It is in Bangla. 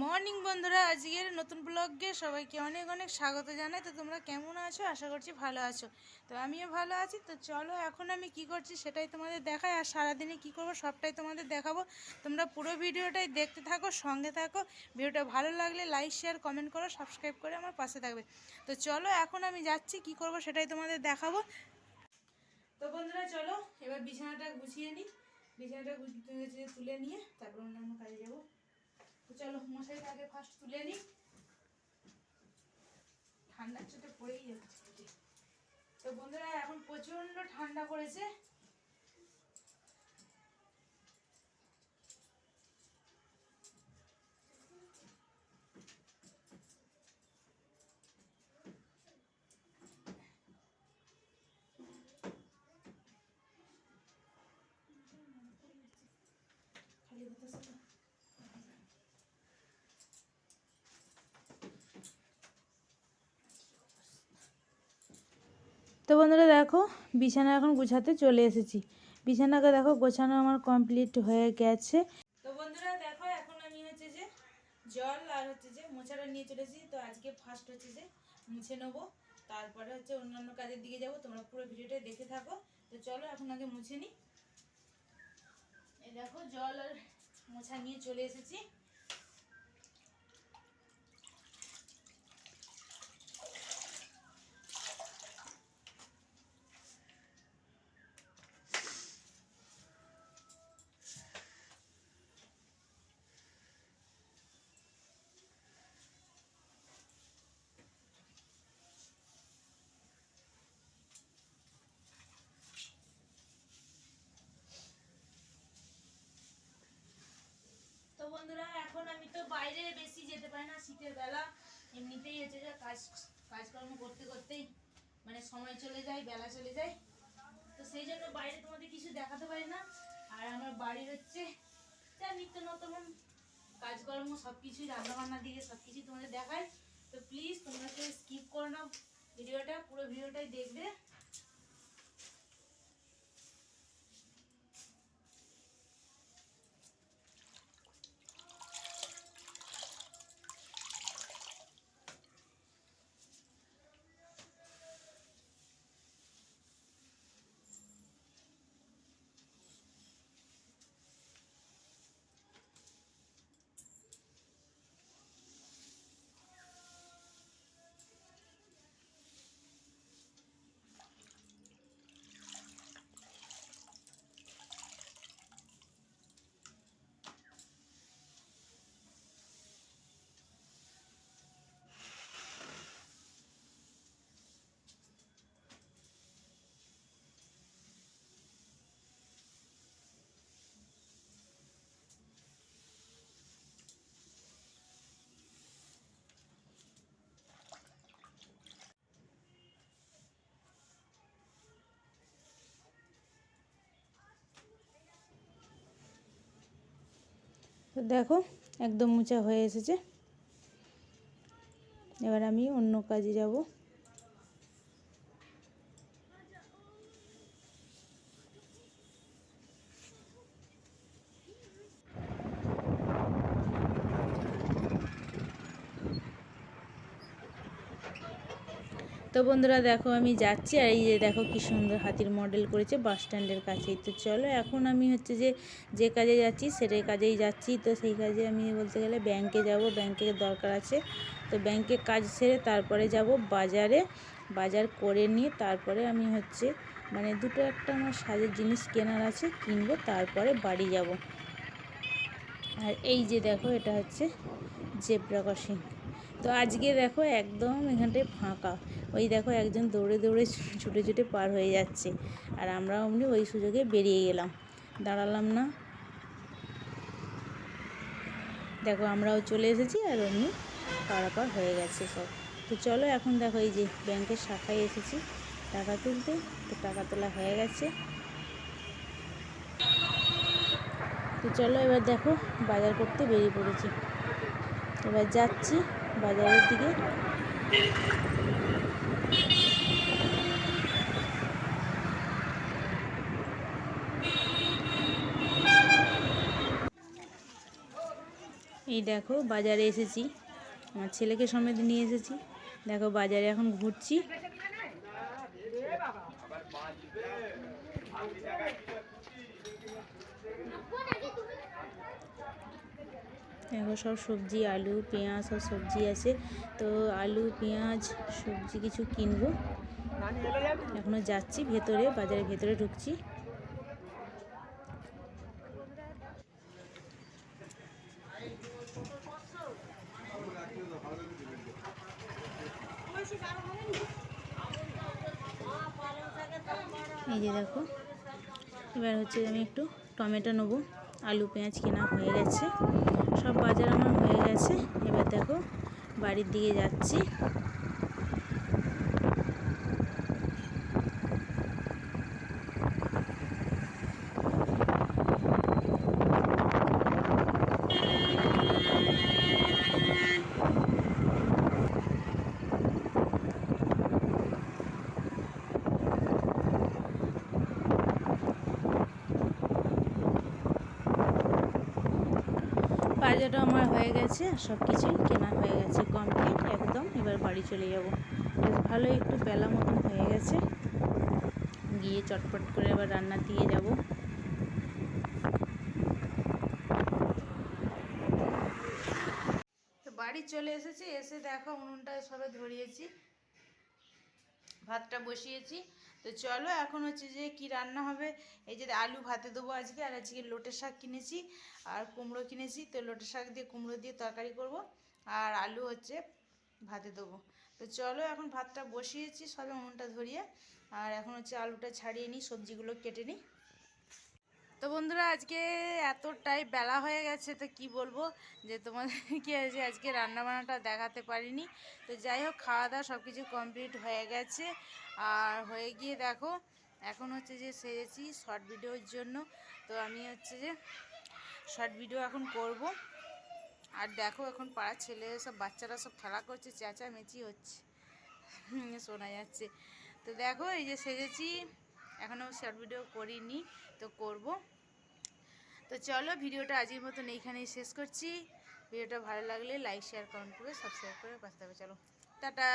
মর্নিং বন্ধুরা, আজকের নতুন ব্লগে সবাইকে অনেক অনেক স্বাগত জানাই। তো তোমরা কেমন আছো? আশা করছি ভালো আছো। তো আমিও ভালো আছি। তো চলো, এখন আমি কি করছি সেটাই তোমাদের দেখাই। আর সারাদিনে কি করব সবটাই তোমাদের দেখাবো। তোমরা পুরো ভিডিওটাই দেখতে থাকো, সঙ্গে থাকো। ভিডিওটা ভালো লাগলে লাইক, শেয়ার, কমেন্ট করো, সাবস্ক্রাইব করে আমার পাশে থাকবে। তো চলো, এখন আমি যাচ্ছি, কি করব সেটাই তোমাদের দেখাবো। তো বন্ধুরা, চলো, এবার বিছানাটা গুছিয়ে নিই। বিছানাটা তুলে নিয়ে তারপর অন্যান্য কাজে যাব। তো চলো মশাই আগে ফার্স্ট তুলে নিই। ঠান্ডার চোটে পড়েই যাচ্ছে। তো বন্ধুরা, এখন প্রচণ্ড ঠান্ডা পড়েছে। তো বন্ধুরা দেখো, বিছানা এখন গুছাতে চলে এসেছি। বিছানাকে দেখো, গোছানো আমার কমপ্লিট হয়ে গেছে। তো বন্ধুরা দেখো, এখন আমি হচ্ছে যে জল আর হচ্ছে যে মোছাটা নিয়ে চলেছি। তো আজকে ফার্স্ট হচ্ছে যে মুছে নেব। তারপরে হচ্ছে অন্যান্য কাজের দিকে যাব। তোমরা পুরো ভিডিওটা দেখে থাকো। তো চলো, এখন আগে মুছে নিই এই দেখো, জল আর মোছা নিয়ে চলে এসেছি তো বন্ধুরা, এখন আমি তো বাইরে বেশি যেতে পারি না, শীতের বেলা। এমনিতেই হচ্ছে যে কাজ, কাজকর্ম করতে করতেই মানে সময় চলে যায়, বেলা চলে যায়। তো সেই জন্য বাইরে তোমাদের কিছু দেখাতে পারি না। আর আমার বাড়ির হচ্ছে যা নিত্য নতুন কাজকর্ম সব কিছুই রান্নাবান্না দিকে সব কিছুই তোমাদের দেখায় তো প্লিজ তোমরা স্কিপ করো না ভিডিওটা, পুরো ভিডিওটাই দেখবে। তো দেখো একদম মোচা হয়ে এসেছে। এবার আমি অন্য কাজে যাব। তো বন্ধুরা দেখো আমি যাচ্ছি, আর এই যে দেখো কি সুন্দর হাতির মডেল করেছে বাস স্ট্যান্ডের কাছেই। তো চলো এখন আমি হচ্ছে যে যে কাজে যাচ্ছি সেটাই কাজেই যাচ্ছি। তো সেই কাজে আমি বলতে গেলে ব্যাংকে যাব, ব্যাংকে দরকার আছে। তো ব্যাংকে কাজ সেরে তারপরে যাব বাজারে। বাজার করে নিয়ে তারপরে আমি হচ্ছে মানে দুটো একটা আমার সাজের জিনিস কেনার আছে, কিনবো, তারপরে বাড়ি যাব। আর এই যে দেখো এটা হচ্ছে জেব্রা ক্রসিং। তো আজকে দেখো একদম এখানটায় ফাঁকা। ওই দেখো একজন দৌড়ে দৌড়ে ছুটে ছুটে পার হয়ে যাচ্ছে। আর আমরা অমনি ওই সুযোগে বেরিয়ে গেলাম। দাঁড়ালাম না। দেখো আমরাও চলে এসেছি আর অমনি পারাপার হয়ে গেছে সব। তো চলো এখন দেখো এই যে ব্যাংকের শাখায় এসেছি। টাকা তুলতে তো টাকা তোলা হয়ে গেছে। তো চলো এবার দেখো বাজার করতে বেরিয়ে পড়েছি। এবার যাচ্ছি বাজারের দিকে। এই দেখো বাজারে এসেছি। আমার ছেলেকে সমেত নিয়ে এসেছি। দেখো বাজারে এখন ঘুরছি। দেখো সব সবজি, আলু, পেঁয়াজ সব সবজি আছে। তো আলু, পেঁয়াজ, সবজি কিছু কিনবো। এখনও যাচ্ছি ভেতরে, বাজারের ভেতরে ঢুকছি। এই যে দেখো, এবার হচ্ছে আমি একটু টমেটো নেব। আলু পেঁয়াজ কেনা হয়ে গেছে। সব বাজার আমার হয়ে গেছে। এবার দেখো বাড়ির দিকে যাচ্ছি। বাজারও আমার হয়ে গেছে আর সব কিছুই কেনা হয়ে গেছে কমপ্লিট একদম। এবার বাড়ি চলে যাব। বেশ ভালো একটু বেলা মতন হয়ে গেছে। গিয়ে চটপট করে এবার রান্নার দিকে যাব। বাড়ি চলে এসেছি, এসে দেখো উনুনটা সবে ধরিয়েছি, ভাতটা বসিয়েছি। তো চলো এখন হচ্ছে যে কি রান্না হবে? এই যে আলু ভাতে দেবো আজকে, আর আজকে লোটে শাক কিনেছি আর কুমড়ো কিনেছি। তো লোটে শাক দিয়ে কুমড়ো দিয়ে তরকারি করব আর আলু হচ্ছে ভাতে দেবো। তো চলো এখন ভাতটা বসিয়েছি সবে উনুনটা ধরিয়ে। আর এখন হচ্ছে আলুটা ছাড়িয়ে নিই, সবজিগুলো কেটে নিই। তো বন্ধুরা, আজকে এতটাই বেলা হয়ে গেছে, তো কি বলব? যে তোমাদেরকে আছে আজকে রান্নাবান্নাটা দেখাতে পারিনি। তো যাই হোক খাওয়া দাওয়া সব কিছু কমপ্লিট হয়ে গেছে। আর হয়ে গিয়ে দেখো, এখন হচ্ছে যে সেরেছি শর্ট ভিডিওর জন্য। তো আমি হচ্ছে যে শর্ট ভিডিও এখন করব। আর দেখো, এখন পাড়ার ছেলে সব, বাচ্চারা সব খেলা করছে, চেঁচামেচি হচ্ছে। শোনা যাচ্ছে। তো দেখো, এই যে সেজেছি এখনও শর্ট ভিডিও করিনি, তো করব। তো চলো ভিডিওটা আজকের মতন এইখানেই শেষ করছি। ভিডিওটা ভালো লাগলে লাইক শেয়ার কমেন্ট করে সাবস্ক্রাইব করে পাশে চলো, টাটা।